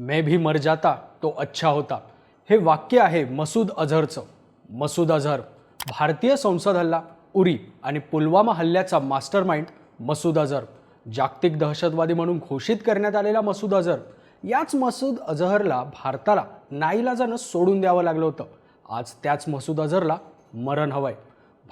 मैं भी मर जाता तो अच्छा होता. हे वाक्य आहे मसूद अझहरचं मसूद अझहर भारतीय संसद हल्ला उरी आणि पुलवामा हल्ल्याचा मास्टर माइंड मसूद अझहर जागतिक दहशतवादी म्हणून घोषित करण्यात आलेला मसूद अझहर याच मसूद अझहरला भारताला नाईलाजानं सोडून द्यावं लागलं होतं. आज त्याच मसूद अझहरला मरण हवंय.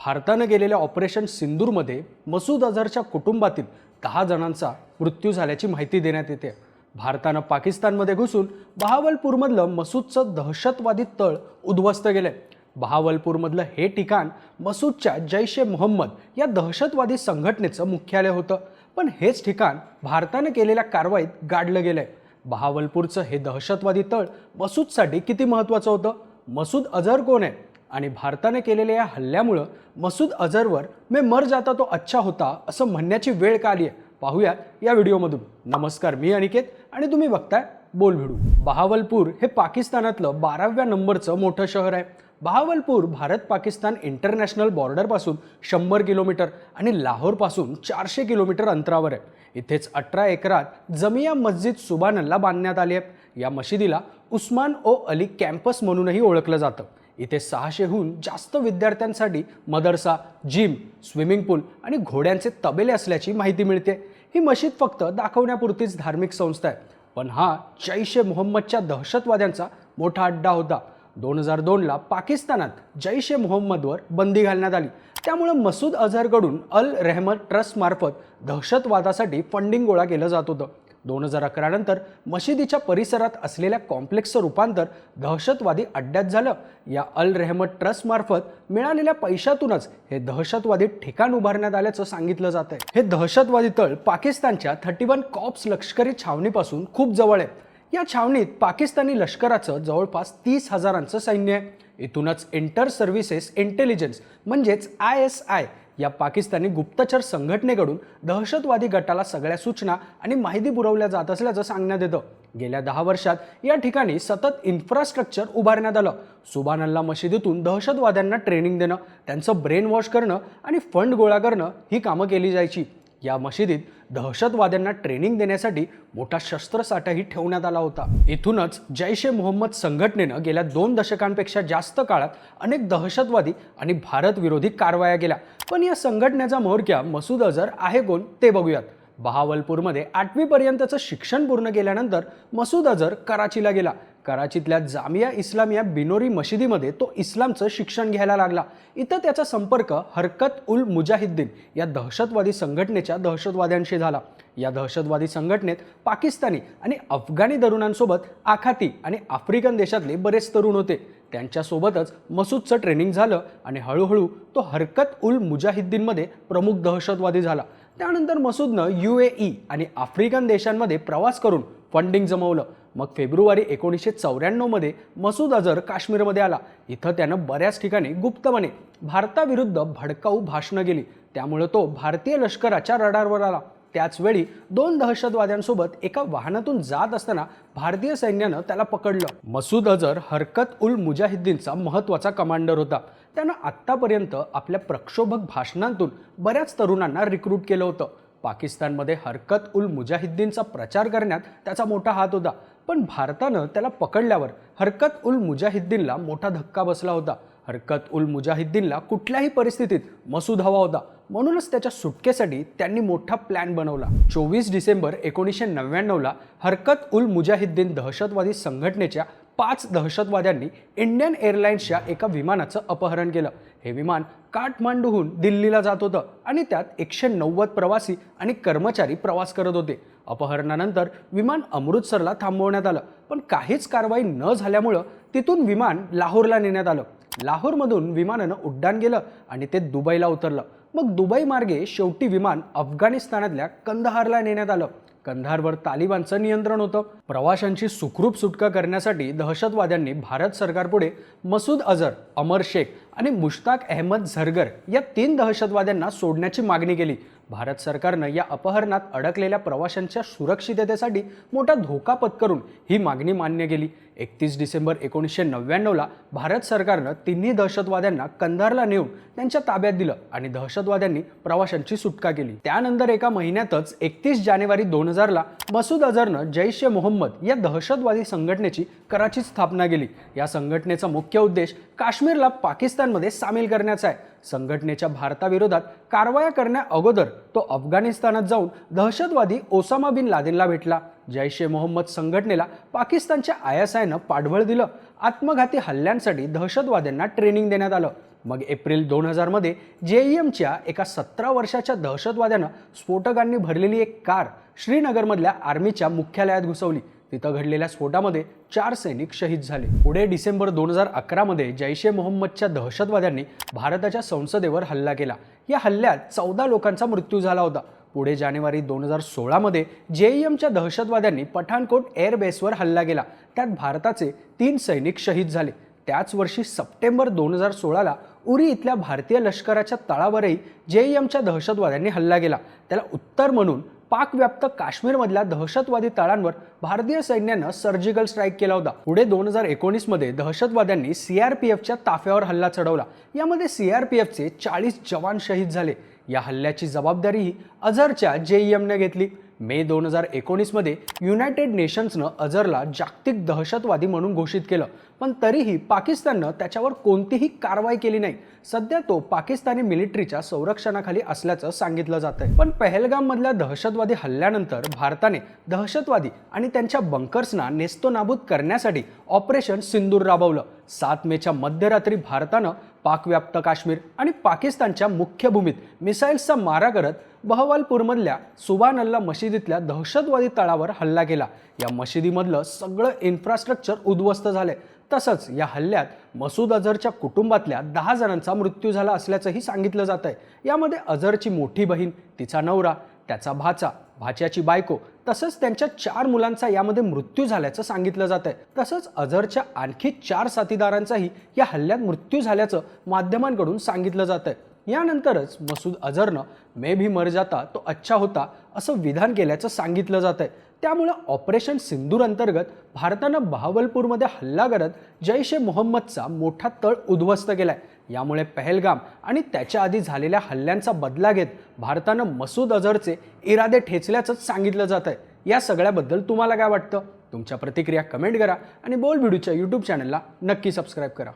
भारतानं गेलेल्या ऑपरेशन सिंदूरमध्ये मसूद अझहरच्या कुटुंबातील दहा जणांचा मृत्यू झाल्याची माहिती देण्यात येते. भारतानं पाकिस्तानमध्ये घुसून बहावलपूरमधलं मसूदचं दहशतवादी तळ उद्ध्वस्त केलंय. बहावलपूरमधलं हे ठिकाण मसूदच्या जैश ए मोहम्मद या दहशतवादी संघटनेचं मुख्यालय होतं. पण हेच ठिकाण भारतानं केलेल्या कारवाईत गाडलं गेलंय. बहावलपूरचं हे दहशतवादी तळ मसूदसाठी किती महत्त्वाचं होतं? मसूद अझर कोण आहे? आणि भारताने केलेल्या या हल्ल्यामुळं मसूद अझरवर मे मर जाता तो अच्छा होता असं म्हणण्याची वेळ का आली आहे पाहूया या व्हिडिओमधून. नमस्कार मी अनिकेत आणि तुम्ही बघताय बोल भिडू बहावलपूर हे पाकिस्तानातलं बाराव्या नंबरचं मोठं शहर आहे. बहावलपूर भारत पाकिस्तान इंटरनॅशनल बॉर्डरपासून शंभर किलोमीटर आणि लाहोरपासून चारशे किलोमीटर अंतरावर आहे. इथेच अठरा एकरात जमिया मस्जिद सुबानल्ला बांधण्यात आली आहे. या मशिदीला उस्मान ओ अली कॅम्पस म्हणूनही ओळखलं जातं. इथे सहाशेहून जास्त विद्यार्थ्यांसाठी मदरसा जिम स्विमिंग पूल आणि घोड्यांचे तबेले असल्याची माहिती मिळते. ही मशीद फक्त दाखवण्यापुरतीच धार्मिक संस्था आहे पण हा जैश ए मोहम्मदच्या दहशतवाद्यांचा मोठा अड्डा होता. दोन हजार दोनला पाकिस्तानात जैश ए मोहम्मदवर बंदी घालण्यात आली. त्यामुळे मसूद अझहरकडून अल रेहमद ट्रस्टमार्फत दहशतवादासाठी फंडिंग गोळा केलं जात होतं. दोन हजार अकरा नंतर मशिदीच्या परिसरात असलेल्या कॉम्प्लेक्सचं रूपांतर दहशतवादी अड्ड्यात झालं. या अल रेहमत ट्रस्टमार्फत मिळालेल्या पैशातूनच हे दहशतवादी ठिकाण उभारण्यात आल्याचं सांगितलं जात आहे हे दहशतवादी तळ पाकिस्तानच्या थर्टी वन कॉप्स लष्करी छावणीपासून खूप जवळ आहे या छावणीत पाकिस्तानी लष्कराचं जवळपास तीस हजारांचं सैन्य आहे. इथूनच इंटर सर्व्हिसेस इंटेलिजन्स म्हणजेच आय एस आय या पाकिस्तानी गुप्तचर संघटनेकडून दहशतवादी गटाला सगळ्या सूचना आणि माहिती पुरवल्या जात असल्याचं सांगण्यात येतं. गेल्या दहा वर्षात या ठिकाणी सतत इन्फ्रास्ट्रक्चर उभारण्यात आलं. सुबानल्ला मशिदीतून दहशतवाद्यांना ट्रेनिंग देणं त्यांचं ब्रेन वॉश करणं आणि फंड गोळा करणं ही कामं केली जायची. या मशिदीत दहशतवाद्यांना ट्रेनिंग देण्यासाठी मोठा शस्त्रसाठाही ठेवण्यात आला होता. इथूनच जैश ए मोहम्मद संघटनेनं गेल्या दोन दशकांपेक्षा जास्त काळात अनेक दहशतवादी आणि भारतविरोधी कारवाया केल्या. पण या संघटनेचा म्होरक्या मसूद अझर आहे कोण ते बघूयात. बहावलपूरमध्ये आठवीपर्यंतचं शिक्षण पूर्ण केल्यानंतर मसूद अझर कराचीला गेला. कराचीतल्या जामिया इस्लामिया बिनोरी मशिदीमध्ये तो इस्लामचं शिक्षण घ्यायला लागला. इथं त्याचा संपर्क हरकत उल मुजाहिद्दीन या दहशतवादी संघटनेच्या दहशतवाद्यांशी झाला. या दहशतवादी संघटनेत पाकिस्तानी आणि अफगाणी तरुणांसोबत आखाती आणि आफ्रिकन देशातले बरेच तरुण होते. त्यांच्यासोबतच मसूदचं ट्रेनिंग झालं आणि हळूहळू तो हरकत उल मुजाहिद्दीनमध्ये प्रमुख दहशतवादी झाला. त्यानंतर मसूदनं यू ए ई आणि आफ्रिकन देशांमध्ये प्रवास करून फंडिंग जमवलं. मग फेब्रुवारी एकोणीसशे चौऱ्याण्णवमध्ये मसूद अझर काश्मीरमध्ये आला. इथं त्यानं बऱ्याच ठिकाणी गुप्तपणे भारताविरुद्ध भडकाऊ भाषणं केली. त्यामुळे तो भारतीय लष्कराच्या रडारवर आला. त्याचवेळी दोन दहशतवाद्यांसोबत एका वाहनातून जात असताना भारतीय सैन्यानं त्याला पकडलं. मसूद अझर हरकत उल मुजाहिद्दीनचा महत्त्वाचा कमांडर होता. त्यानं आत्तापर्यंत आपल्या प्रक्षोभक भाषणांतून बऱ्याच तरुणांना रिक्रूट केलं होतं. पाकिस्तानमध्ये हरकत उल मुजाहिद्दीनचा प्रचार करण्यात त्याचा मोठा हात होता. पण भारतानं त्याला पकडल्यावर हरकत उल मुजाहिद्दीनला मोठा धक्का बसला होता. हरकत उल मुजाहिद्दीनला कुठल्याही परिस्थितीत मसूद हवा होता. म्हणूनच त्याच्या सुटकेसाठी त्यांनी मोठा प्लॅन बनवला. चोवीस डिसेंबर एकोणीसशे नव्याण्णवला हरकत उल मुजाहिद्दीन दहशतवादी संघटनेच्या पाच दहशतवाद्यांनी इंडियन एअरलाइन्सच्या एका विमानाचं अपहरण केलं. हे विमान काठमांडूहून दिल्लीला जात होतं आणि त्यात एकशे नव्वद प्रवासी आणि कर्मचारी प्रवास करत होते. अपहरणानंतर विमान अमृतसरला थांबवण्यात आलं. पण काहीच कारवाई न झाल्यामुळं तिथून विमान लाहोरला नेण्यात आलं. लाहोरमधून विमानानं उड्डाण गेलं आणि ते दुबईला उतरलं. मग दुबई मार्गे शेवटी विमान अफगाणिस्तानातल्या कंदहारला नेण्यात आलं. कंधारवर तालिबानचं नियंत्रण होतं. प्रवाशांची सुखरूप सुटका करण्यासाठी दहशतवाद्यांनी भारत सरकारपुढे मसूद अझर अमर शेख आणि मुश्ताक अहमद झरगर या तीन दहशतवाद्यांना सोडण्याची मागणी केली. भारत सरकारनं या अपहरणात अडकलेल्या प्रवाशांच्या सुरक्षिततेसाठी मोठा धोका पत्करून ही मागणी मान्य केली. एकतीस डिसेंबर एकोणीसशे नव्याण्णवला भारत सरकारनं तिन्ही दहशतवाद्यांना कंधारला नेऊन त्यांच्या ताब्यात दिलं आणि दहशतवाद्यांनी प्रवाशांची सुटका केली. त्यानंतर एका महिन्यातच एकतीस जानेवारी दोन हजारला मसूद अझरनं जैश ए मोहम्मद या दहशतवादी संघटनेची कराचीत स्थापना केली. या संघटनेचा मुख्य उद्देश काश्मीरला पाकिस्तान पाकिस्तानमध्ये सामील करण्याचा आहे. संघटनेच्या भारताविरोधात कारवाया करण्या अगोदर तो अफगाणिस्तानात जाऊन दहशतवादी ओसामा बिन लादेनला भेटला. जैश ए मोहम्मद संघटनेला पाकिस्तानच्या आय एस आयनं पाठबळ दिलं. आत्मघाती हल्ल्यांसाठी दहशतवाद्यांना ट्रेनिंग देण्यात आलं. मग एप्रिल दोन हजारमध्ये एमच्या एका सतरा वर्षाच्या दहशतवाद्यानं स्फोटकांनी भरलेली एक कार श्रीनगरमधल्या आर्मीच्या मुख्यालयात घुसवली. तिथं घडलेल्या स्फोटामध्ये चार सैनिक शहीद झाले. पुढे डिसेंबर दोन हजार अकरामध्ये जैश ए मोहम्मदच्या दहशतवाद्यांनी भारताच्या संसदेवर हल्ला केला. या हल्ल्यात चौदा लोकांचा मृत्यू झाला होता. पुढे जानेवारी दोन हजार सोळामध्ये जेईएमच्या दहशतवाद्यांनी पठाणकोट एअरबेसवर हल्ला केला. त्यात भारताचे तीन सैनिक शहीद झाले. त्याच वर्षी सप्टेंबर दोन हजार सोळाला उरी इथल्या भारतीय लष्कराच्या तळावरही जेईएमच्या दहशतवाद्यांनी हल्ला केला. त्याला उत्तर म्हणून पाकव्याप्त काश्मीरमधल्या दहशतवादी तळांवर भारतीय सैन्यानं सर्जिकल स्ट्राईक केला होता. पुढे दोन हजार एकोणीसमध्ये दहशतवाद्यांनी सीआरपीएफच्या ताफ्यावर हल्ला चढवला. यामध्ये सीआरपीएफचे चाळीस जवान शहीद झाले. या हल्ल्याची जबाबदारीही अझरच्या जेईएमने घेतली. मे दोन हजार एकोणीसमध्ये युनायटेड नेशन्सनं अझरला जागतिक दहशतवादी म्हणून घोषित केलं. पण तरीही पाकिस्ताननं त्याच्यावर कोणतीही कारवाई केली नाही. सध्या तो पाकिस्तानी मिलिटरीच्या संरक्षणाखाली असल्याचं सांगितलं जात आहे पण पहलगाममधल्या दहशतवादी हल्ल्यानंतर भारताने दहशतवादी आणि त्यांच्या बंकर्सना नेस्तोनाबूत करण्यासाठी ऑपरेशन सिंदूर राबवलं. सात मेच्या मध्यरात्री भारतानं पाकव्याप्त काश्मीर आणि पाकिस्तानच्या मुख्य भूमीत मिसाईल्सचा मारा करत बहवालपूरमधल्या सुबानल्ला मशिदीतल्या दहशतवादी तळावर हल्ला केला. या मशिदीमधलं सगळं इन्फ्रास्ट्रक्चर उद्ध्वस्त झालंय. तसंच या हल्ल्यात मसूद अझरच्या कुटुंबातल्या दहा जणांचा मृत्यू झाला असल्याचंही सांगितलं जात आहे यामध्ये अझरची मोठी बहीण तिचा नवरा त्याचा भाचा भाच्याची बायको तसंच त्यांच्या चार मुलांचा यामध्ये मृत्यू झाल्याचं सांगितलं जात आहे तसंच अझरच्या आणखी चार साथीदारांचाही या हल्ल्यात मृत्यू झाल्याचं माध्यमांकडून सांगितलं जात आहे यानंतरच मसूद अझरनं मे भी मर जाता तो अच्छा होता असं विधान केल्याचं सांगितलं जात आहे त्यामुळं ऑपरेशन सिंदूर अंतर्गत भारतानं बहावलपूरमध्ये हल्ला करत जैश ए मोहम्मदचा मोठा तळ उद्ध्वस्त केलाय. यामुळे पहलगाम आणि त्याच्या आधी झालेल्या हल्ल्यांचा बदला घेत भारतानं मसूद अझरचे इरादे ठेचल्याचंच सांगितलं जात आहे या सगळ्याबद्दल तुम्हाला काय वाटतं? तुमच्या प्रतिक्रिया कमेंट करा आणि बोल व्हिडिओच्या यूट्यूब चॅनलला नक्की सबस्क्राईब करा.